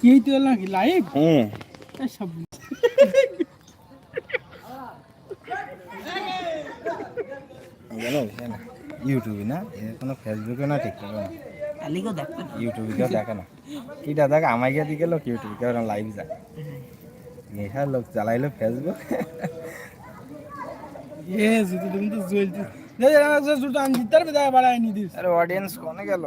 কি হলো নাকি? লাইভ হুম সব জানো না ইউটিউবে না এ কোনো ফেসবুকে না টিকটকে না। আলিকেও দেখবেন ইউটিউবে কেউ দেখে না। কিটা দেখ আমায় গিয়ে দিকে লোক ইউটিউবে কেউ লাইভ যায় এখানে লোক চালাইলো ফেসবুক এ জুতো তুমি তো দেখে আমার যে জুতো আনছি তার বেদা বাড়ায় নি দিস আরে অডিয়েন্স কোনে গেল?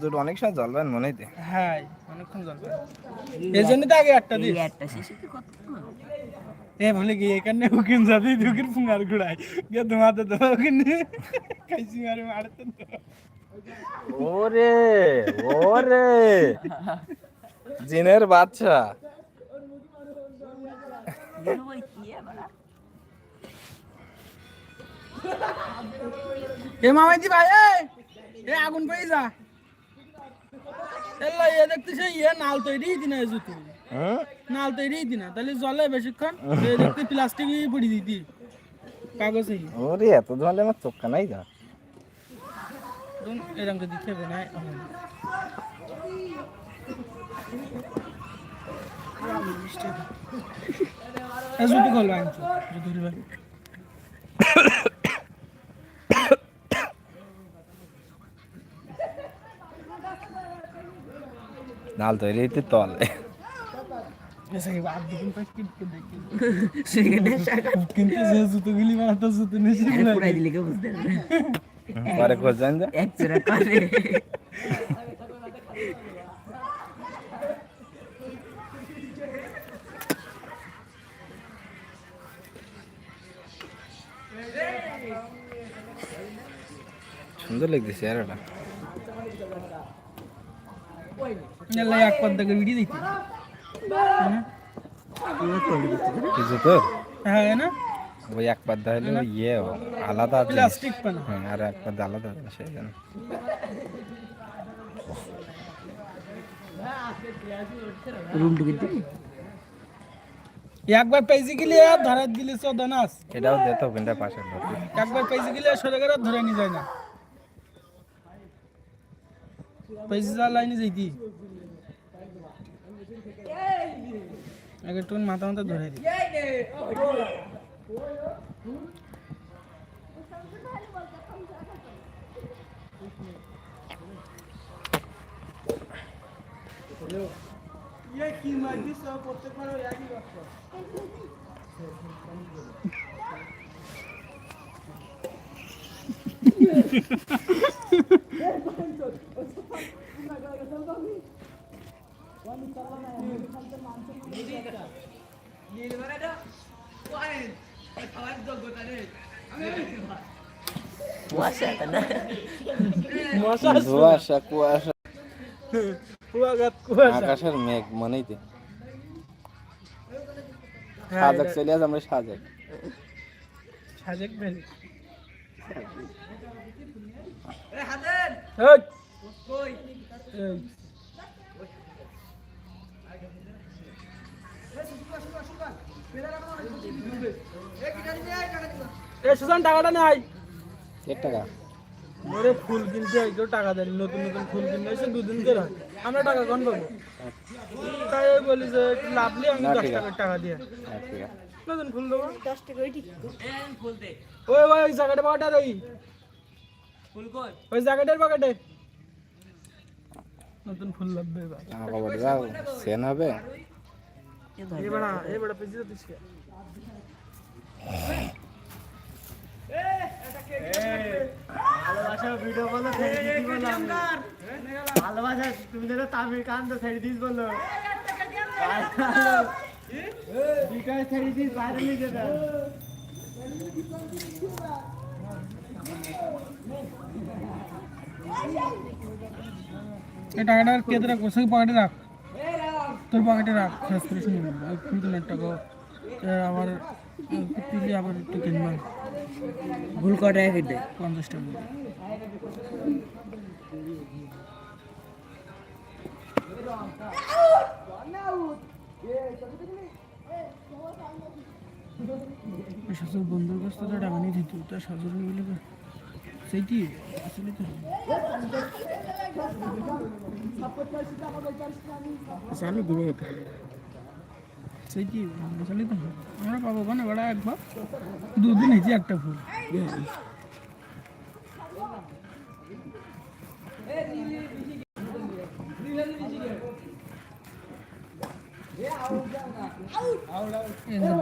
দুটো অনেক সময় জ্বলবেন মনে হইতে হ্যাঁ অনেকক্ষণ জল পায় এই জন্য তো আগে একটা দিস এই একটা শেষে তো কত এ বলে কি এখানে উকিন যাতে দুকির ফুঙ্গার গুড়াই গে তোমাতে তো ওখানে খাইছি মারে মারতে তো ওরে ওরে জিনের বাচ্চা জানো ভাই কি আবার এ মামাজি ভাই এ এ আগুন পেয়ে যা এল্লা এ দেখতেছে ইয়ে নাল তৈরি দিনা জুতো। হুম নাল তৈরি দিনা তাহলে জলে বেশিক্ষণ এ দেখতে প্লাস্টিক পড়ি দিতি। কাগজে। ওরে এত ধরলে আমার চোখ কানাই যা এরকম দিতে হবে না জুতো খোলো আনছো জুতো খুলবা নাল তৈরি হইতে তল কিনতে যে জুতো গুলি বানাতো জুতো নিচে পুরাই দিলে কেউ বুঝতে পরে সুন্দর লাগতেছে আর এটা এক পদ্মা করে ভিডিও দিতি। তোর হ্যাঁ না? ওই এক পাদ্দা হলে ইয়ে আলাদা প্লাস্টিক পানা। হ্যাঁ আর এক পাদ্দা আলাদা সেই জন্য। রুম ঢুকে দিবি? একবার পেয়েছি গেলে আর ধরা দিলে চোদনাস এটাও দে তো পাশে একবার পেয়েছি গেলে সরে গেলে আর ধরে নিয়ে যায় না। পেয়েছি যা লাইনে যাইতি। আগে একটু মাথা মাথা ধরে দিই কুয়াশা কুয়াশা। কুয়াগাত কুয়াশা। আকাশের মেঘ মনেই তো। হ্যাঁ, চলে আস আমরা সাজক। সাজেক ভ্যালি এই! এ সুজান টাকাটা নাই। এক টাকা? ওরে ফুল কিনতে হয় কেউ টাকা দেয়নি। নতুন নতুন ফুল কিনতে এসে দুদিন করে হয় আমরা টাকা কখন পাবো? তাই বলি যে একটু লাভ নিয়ে আমি দশ টাকার টাকা দিয়ে। হ্যাঁ, ঠিক নতুন ফুল দেবো। ওই ওই ওই জায়গাটা পাকাটা ওই। ওই জায়গাটার পাকাটে নতুন ফুল লাগবে এবার। সেন হবে? এবার এবার পেয়েছি দিস ভালোবাসা তুমি যেন তামিল দিস বলো বিকাশ ছেড়ে দিস বাইরে নিয়ে যেতে এই রাখ। তোর পকেটে রাখ এ আবার আবার একটু কিনবা। ভুল কটা কেটে পঞ্চাশ টাকা। শাশুর বন্ধুর কাছ থেকে টাকা নিয়ে দিত তার শাশুড়ি বলে সেইটি আসলে তো জানি দিনে এটা সেইটি আসলে তো আমরা পাবো ওখানে বেড়া একবার দুদিন হয়েছে একটা ফুল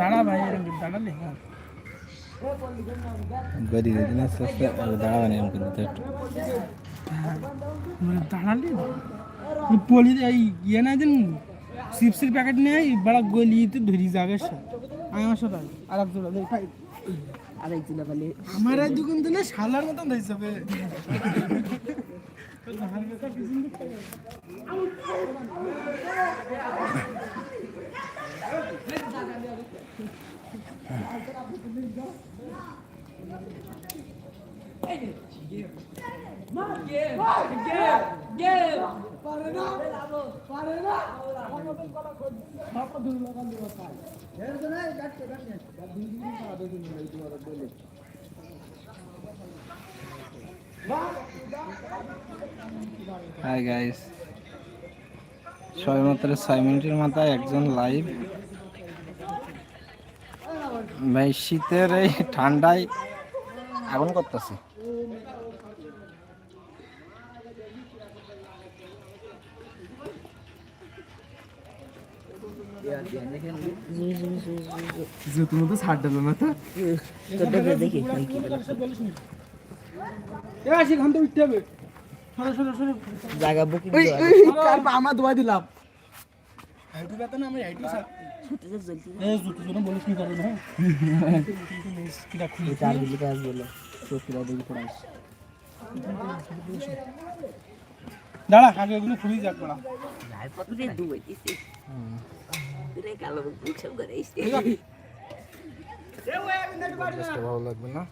দাঁড়া ভাই এরকম দাঁড়ালে হ্যাঁ গদি দিদি না আস্তে আস্তে দাঁড়াবেন এরকম কিন্তু একটু মানে দাঁড়ালে ওই পলি এই ইয়ে না দিন চিপসের প্যাকেট নিয়ে বড় গলিতে ধরি যাবে সে আমি আমার সাথে আর এক জোড়া দেখ ভাই আরেক দিন বলে। আমার এই দোকান দিলে শালার মতন হয়েছে বে হাই গাইস ছয় মাত্র ছয় মিনিটের মাথায় একজন লাইভ ভাই, শীতের এই ঠান্ডায় আগুন করতেছে। তুমি তো ছাড় দিল না তো দেখি কি এ আসি ঘণ্টা উঠতে হবে জায়গা বুকিং আমরা দোয়া দিলাম হাইটু ব্যথা না আমি হাইটু স্যার জুতো দাঁড়া, আগে এগুলো খুলি যাক রে দুই দিছি রে কালো সব করে ভালো লাগবে না?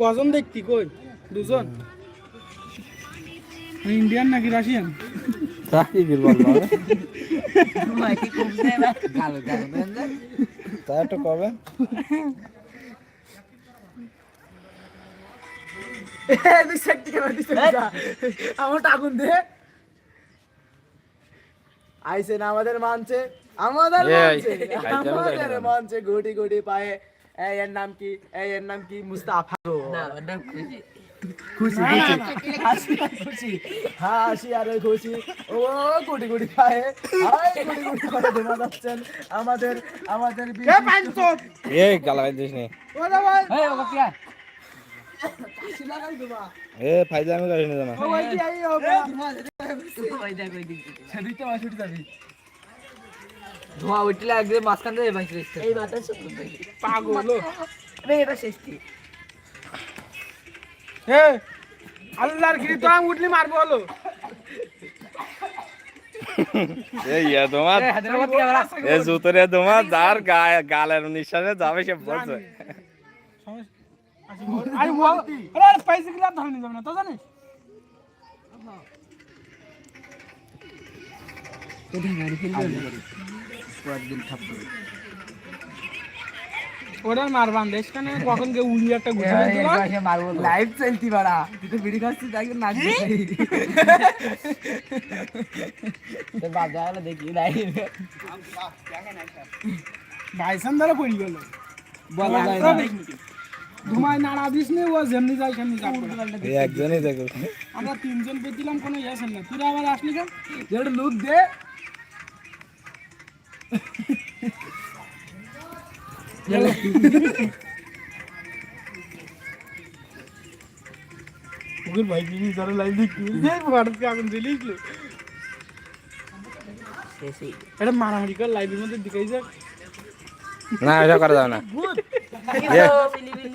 কজন দেখতি কই? দুজন? ইন্ডিয়ান নাকি রাশিয়ান? তাই কি বলব একটু কবে? আমার আগুন দে। আইসে না আমাদের মানছে। আমাদের মানছে আমাদের। মানছে গুটি গুটি পায়ে এই এর নাম কি এই এর নাম কি মুস্তাফা না খুশি খুশি খুশি হাসি আর খুশি হাসি আর খুশি ও গুটি গুটি পায়ে হাই গুটি গুটি করে ধোয়া যাচ্ছেন আমাদের আমাদের এ পাঁচশো এই গালা দিস নি ওরে ভাই এই ওকে কি আর এ ফাইজা আমি গাড়ি নিয়ে যাব ও ভাই কি আই হবে ওই দেখ সেদিকে মাছ উঠে যাবি ধোয়া উঠলে একদম মাঝখান বাইক রেখে এই মাথা ছোট পাগল এটা শেষ কি? আল্লাহর গিরি তো আমি উঠলি মারবো হলো। এই তোমার হায়দ্রাবাদ কি আবার এ জুতরে তোমার যার গায়ে গালের নিঃশ্বাসে যাবে সে বলছে। আরে বল আরে আরে পয়সা ধরে নিয়ে যাবে না তো জানিস? ওরা মারবান দেশ কেন কখন গে উড়ি একটা গুছে দিল মারবো লাইভ চলতি বাড়া তুই তো বিড়ি খাচ্ছিস তাই নাক তো বাজা হলো দেখি নাই। ভাইসান দ্বারা পড়ি গেল। বলা যায় না ঘুমায় নাড়া দিস নি ও যেমনি যায় সেমনি যাব। এই একজনই দেখো। আমরা তিনজন পেয়েছিলাম কোনো ইয়ে না। তুই আবার আসলি কেন? যেটা লুক দে ওগুর ভাই কি? যারা লাইভ দেখি এই ভারতকে আগুন দিলিস শেষই এটা মারামারি কর লাইভের মধ্যে দিকাই যাক না এটা করা যাবে না।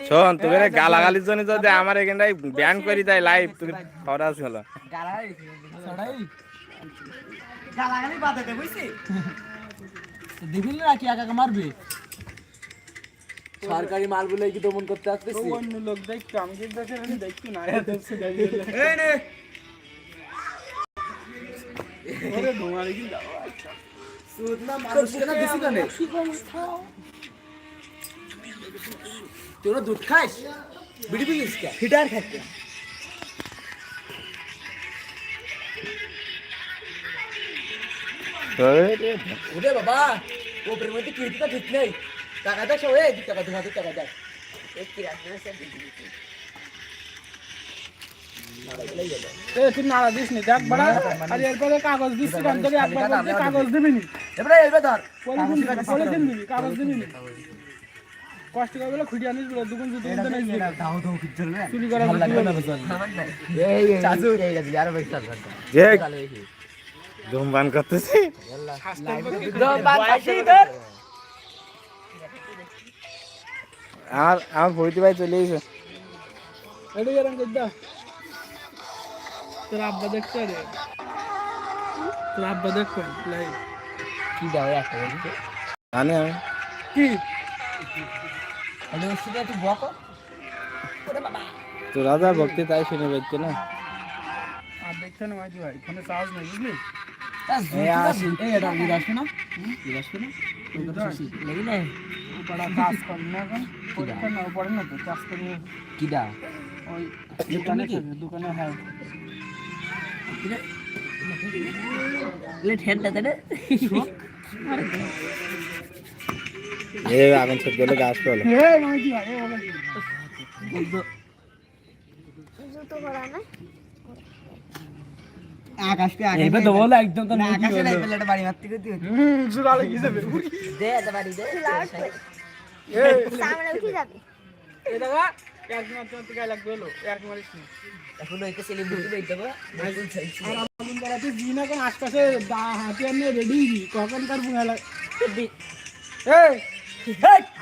শোন তুমি গালাগালির জন্য যদি আমার এখানটাই ব্যান করি তাই লাইভ তুমি খবর আছে হলো। গালাগালি। বাদে দে বুঝছি না কি একা মারবে? সরকারি মালগুলো কি দমন করতে আসতেছি? অন্য লোক দেখতো আমি কিন্তু দেখছি আমি দেখছি না এই নে! ওরে ধোঁয়ারে কি সুদ না মানুষকে না দিছি কানে? তুই দুধ খাইস? বিড়ি বিড়িস কে হিটার খাইতে ওরে বাবা ওপরের মধ্যে কীর্তিটা ঠিক নেই টাকা দেখ সব এই টাকা দু হাজার টাকা দেখ এই কিরাত না সে দিদি এ তুই নাড়া দিস নি দেখ বড়া আর এরপরে কাগজ দিস অন্তরে একবার বলতে কাগজ দিবি নি এবারে এবার ধর পলিথিন দিবি কাগজ দিবি নি কষ্ট করে বলে খুঁটি আনিস বলে দুগুণ জুতো দিতে নাই দাও দাও কি চলবে চুরি করা লাগবে না বুদ্ধি এই এই চাচু। এই গেছে আর বেশ চাল যে ধূমপান করতেছি। আমার আমার ভরিতি ভাই চলে দাও তোর আব্বা দেখতে রে তোর আব্বা দেখবেন লাইভ আরে ভক্তি তাই শুনে বেচছে না। আর দেখতে না ভাই ফোনে চার্জ নেই, বুঝলি? না না না করি না না না করি আগুন ছেদ গেলে গাছ পেল এ মাইতি ভাই এ বলে কি? আকাশকে আগে এইবার তো বলো একদম তো আকাশে নাই পেলে একটা বাড়ি মারতে করতে হুম জোড়া লেগে যাবে? দে দে বাড়ি দে সামনে উঠে যাবে। এ দাদা এক তো গায়ে লাগবে হলো। এক মারিস নি এখন ওইকে সেলি বুঝতে দেই দেবো। আর আমাদের বেড়াতে দিন এখন আশপাশে দা- হাতিয়ার নিয়ে রেডি কখন কার বুঙা লাগে এই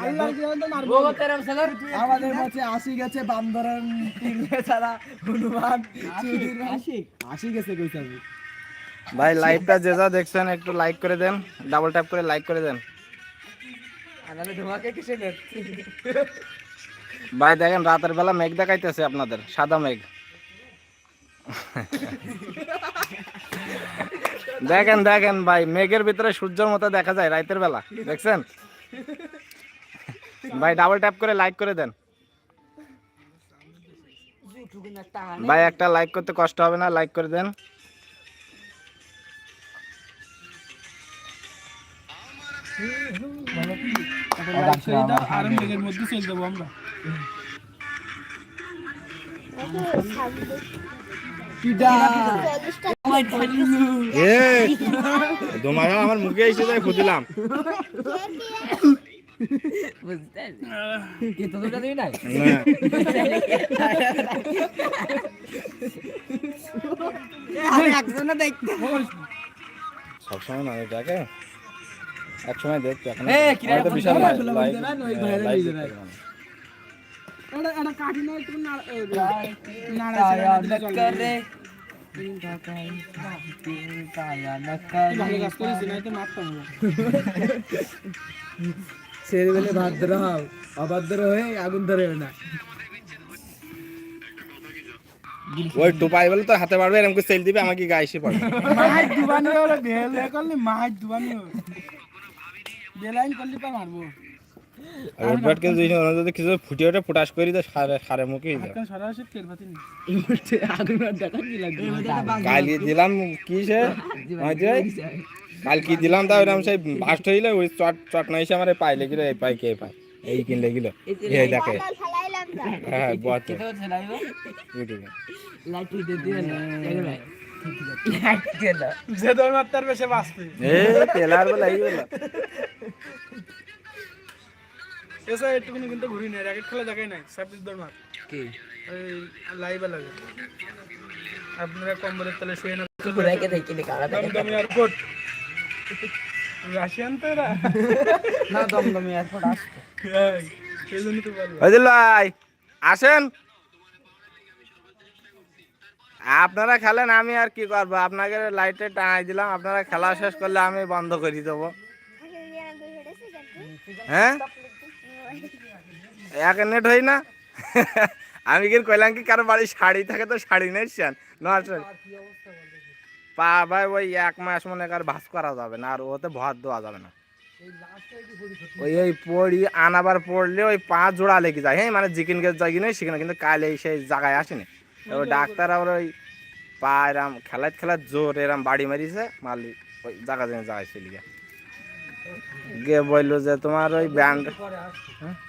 আল্লাহর কি জানতো মারবো আমাদের কাছে আসি গেছে বান্দরন তিনলে ছাড়া হনুমান আসি আসি গেছে কইছ আমি। ভাই লাইভটা যে যা দেখছেন একটু লাইক করে দেন ডাবল ট্যাপ করে লাইক করে দেন। ভাই দেখেন রাতের বেলা মেঘ দেখাইতেছে আপনাদের সাদা মেঘ। দেখেন দেখেন ভাই মেঘের ভিতরে সূর্যের মতো দেখা যায় রাতের বেলা। দেখছেন? ভাই ডাবল ট্যাপ করে লাইক করে দেন। ভাই একটা লাইক করতে কষ্ট হবে না লাইক করে দেন। আমরা মুখে এসে যায় ফুদিলাম বুঝতে কি তো দুটা দিই নাই একজনে দেখতে সবসময় না দেখে এক সময় দেখতে এখন এ, কিরে, হয়তো বিশাল না, হয়ে যায়। পারে। এটা এটা কাটি না চলবে। নকরে কায়া নকরে ভালো কাজ করেছি নাই তো মারতাম না। ছেড়ে বেলে ভাদ্র হও অভদ্র হয়ে আগুন ধরে না। ওই টুপাই বলে তো হাতে পারবে এরকম সেল দিবে আমাকে গায়ে এসে পড়বে। মাছ দুবানি হলে বেল করলে মাছ দুবানি বেলাইন করলে পা মারবো। রোডবাট কিন্তু যদি ওরা যদি কিছু ফুটে ওঠে ফুটাস করি তো সারে সারে মুখে এখন সরাসরি তেল পাতি আগুন আর দেখা কি লাগবে? কালি দিলাম কি সে? ওই যে কাল কি দিলাম তা ওইরকম সেই বাস্ট হইলে ওই চট চট না এসে আমার পাইলে গিলো এই পাই কে পাই এই কিনলে গিলো। এই দেখে। হ্যাঁ বটে ঘুরি নেই র্যাকেট খেলা দেখাই নাই সাবজির দৌড় মার। কি? ওই লাগে। আপনারা কম্বলের তলে শুয়ে না রাশিয়ান তো এরা। না দমদমে এয়ারপোর্ট আসতো এই, সেই জন্য তো বললাম। ওই ভাই আসেন। আপনারা খেলেন আমি আর কি করব? আপনাকে লাইটে টাঙাই দিলাম। আপনারা খেলা শেষ করলে আমি বন্ধ করে দেবো। হ্যাঁ? এক নেট হই না? আমি কি কইলাম কি কারও বাড়ি শাড়ি থাকে তো শাড়ি নেছেন নষ্ট পা ভাই ওই এক মাস মনে কর ভাস করা যাবে না আর ওতে ভাত দেওয়া যাবে না। ওই ওই পড়ি আনাবার পড়লে ওই পা জোড়া লেগে যায়। হ্যাঁ মানে জিকিন গেছে যাই কিনে সেখানে কিন্তু কালে সেই জায়গায় আসেনি। তো ডাক্তার আবার ওই পা এরাম খেলাত খেলাত জোর এরাম বাড়ি মারিছে মারলি ওই জায়গা জমি জায়গায় চলে গিয়ে গিয়ে বলল যে তোমার ওই ব্যান্ড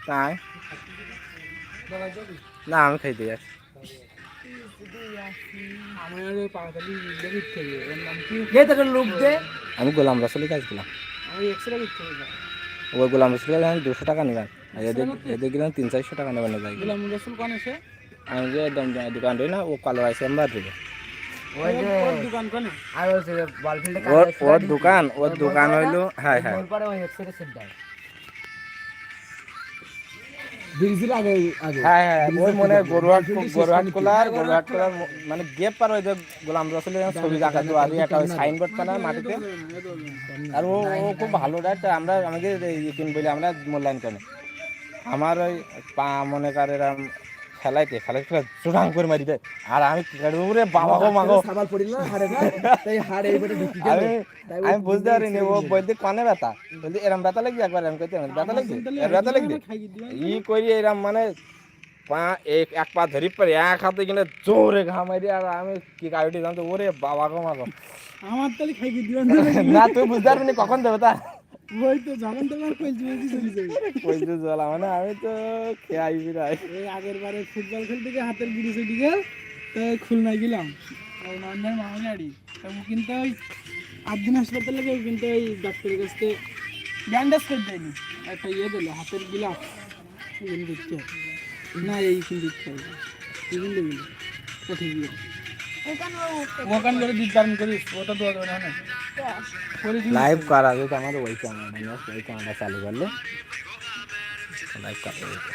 তাই? না আমি খাইতে যাচ্ছি। আমি গোলাম রসলি কাজ গেলাম। ওই গোলাম রসলি কাজ আমি দুশো টাকা নিলাম। এদের এদের গেলাম তিন চারশো টাকা নেবেন যাই গোলাম রসুল কোন এসে? আমি যে দোকান রই না ও কালো রাইসে আমরা দেবো। ওর দোকান ওর দোকান হইল হ্যাঁ হ্যাঁ। ব্রিজের আগে আগে। হ্যাঁ হ্যাঁ ওই মনে গরুয়াট গরুহাট কোলার গরুয়াট কোলার মানে গেপ পার ওই যে গোলাম রসুলের ছবি দেখা তো আর একটা সাইনবোর্ড কানা মাটিতে। আর ও ও খুব ভালো রাইট আমরা আমাদের ইকিন বলে আমরা মূল্যায়ন করি। আমার ওই পা মনে কর এরম খেলাইতে খেলাই খেলা চুটাং করে মারি দেয় আর আমি ওরে বাবা গো মাগো সাবাল পড়িল হাড়ে না? তাই হাড়ে এইবারে ঢুকি গেল। আমি বুঝতে পারিনি ও বলতে কানে ব্যথা। বলতে এরম ব্যথা লাগছে একবার? এরম করতে ব্যথা এর ব্যথা দিও ই করি এরম মানে পা এক এক পা ধরি পরে এক হাতে কিনে জোরে ঘামাই আর আমি কি কাউটি জানতো? ওরে বাবা গো মাগো আমার তাহলে খাই দিও না তুই বুঝতে পারবি কখন দেবে তা ওই তো যখন তোমার কইছি বলছি চলে মানে আমি তো খেয়ে আইবি রাই এই আগের বারে ফুটবল খেলতে গিয়ে হাতের গিরিছে দিকে তো খুলনায় গেলাম। ওই নন্দের মামলাড়ি। তো কিন্তু ওই আট দিন হাসপাতালে গিয়ে কিন্তু ওই ডাক্তারের কাছ ব্যান্ডেজ করে দেয়নি। একটা ইয়ে দিল হাতের গিলাস এগুলো দিচ্ছে। না এই কিন্তু দিচ্ছে। এগুলো ওখান করে নির্ধারণ করিস ওটা দেওয়া যাবে না। দিবি। লাইভ করা যেত আমার ওই ক্যামেরা নিয়ে ওই ক্যামেরা চালু করলে। লাইভ করা যেত?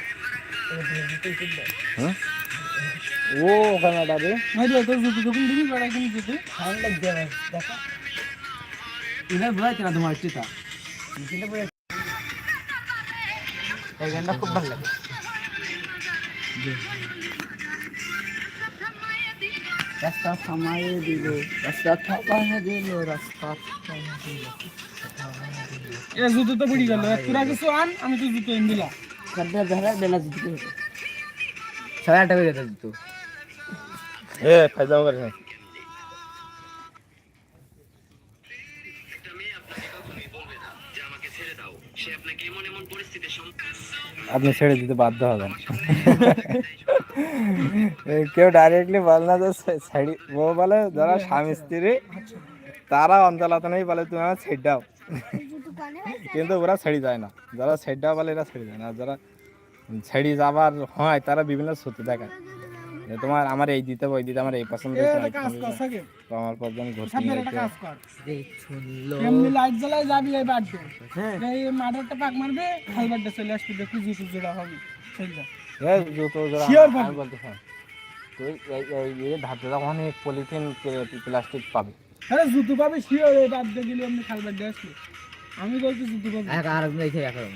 ও ক্যামেরাটা রে ইনার ভয় কেন তোমার চিতা এই গানটা খুব ভালো লাগে। রাস্তা থামায়ে দিল রাস্তা থামায়ে দিল রাস্তা থামায়ে দিল এ জুতো তো বুড়ি গেল। তোরা কিছু আন আমি তো জুতো এনে দিলাম। খাদ্য ধরে বেলা জিতে সাড়ে আটটা বেজে যেত এ ফায়দা করে আপনি ছেড়ে দিতে বাধ্য হবেন। কেউ ডাইরেক্টলি বলে না যে ও বলে যারা স্বামী স্ত্রী, তারা অঞ্চলাতনেই বলে, তুমি আমার ছেড়ে দাও। কিন্তু ওরা ছেড়ে যায় না। যারা ছেড়ে দাও বলে, এরা ছেড়ে যায় না। যারা ছেড়ে যাবার হয়, তারা বিভিন্ন সূত্র দেখায়। তোমার আমার এই দিতে হবে, ওই দিতে আমার এই পছন্দ আমার ঘুরতে কাজ কর। শুনলো এমনি লাইট জ্বালায় যাবি এই বাড়তে। হ্যাঁ। এই মাঠেরটা পাক মারবে খাইবারটা চলে আসবে দেখি জুতো জোড়া হবে। জুতো আমি-। আমি হ্যাঁ অনেক পলিথিন প্লাস্টিক পাবি। আরে জুতো পাবে শিওর এই বাদ দিয়ে গেলে এমনি খাইবার দিয়ে আসবে। আমি বলছি জুতো পাবে। এক আর দেখে এখন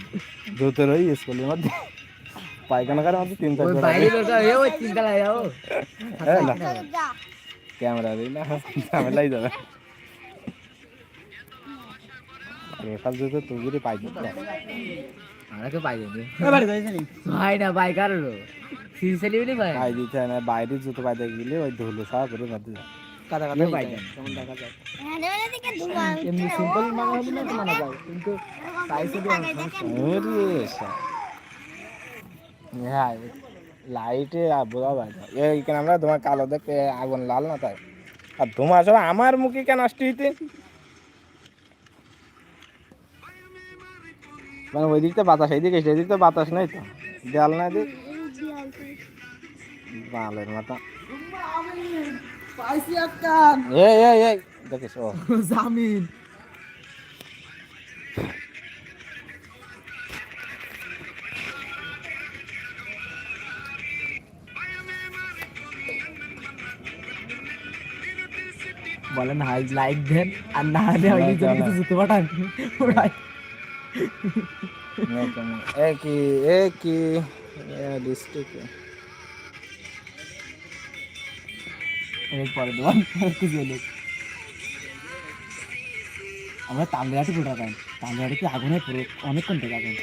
জুতোর ওই স্কুলের মধ্যে। পায়খানা কার মধ্যে তিন না। ক্যামেরা দিই না ঝামেলাই যাবে। রেফার জুতো তুই যদি পাই আমাকে পাই নি? ভাই না ভাই কারও সিরিয়াসলি বলি ভাই? পাই দিতে না বাইরে জুতো পাইতে গেলে ওই ধুলো সারা করে মধ্যে যায় কাদা কেউ পাই যায় কেমন দেখা যায়? এমনি সিম্পল মানা হবে না মানা যায় কিন্তু সাইজে দিয়ে অনেক সমস্যা ওরে সা- হ্যাঁ লাইটে বোঝা যায় না। এইখানে আমরা তোমার কালো দেখতে আগুন লাল না তাই? আর ধোঁয়া সব আমার মুখে কেন আসতে হইতে? মানে ওই দিকটা বাতাস এই দিকে সেই দিক তো বাতাস নাই তো? দেয়াল না দিক বালের মাথা। এই এই এই দেখিস জামিন। বলেন হাই লাইক দেন আর না হলে ওই Like কিছু জুতো পাঠান একই একই। ডিস্ট্রিক্ট এর দেওয়ান খুঁজে লোক আমরা তামড়াটি কি আগুনে পুরো অনেকক্ষণ আগুন।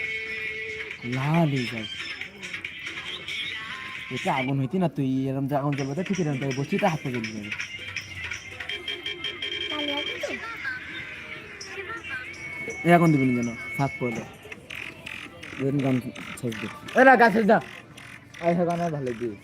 লাল হয়ে যায়। এটা আগুন হইতি না তুই এরকম যে আগুন জ্বলবে ঠিক এরকম বসছি তা হাতে জ্বলে যাবে এখন দিবেন যেন ফাঁক পড়ে গান ছাড়বে এরা গাছের দা। আই গান ভালো দিই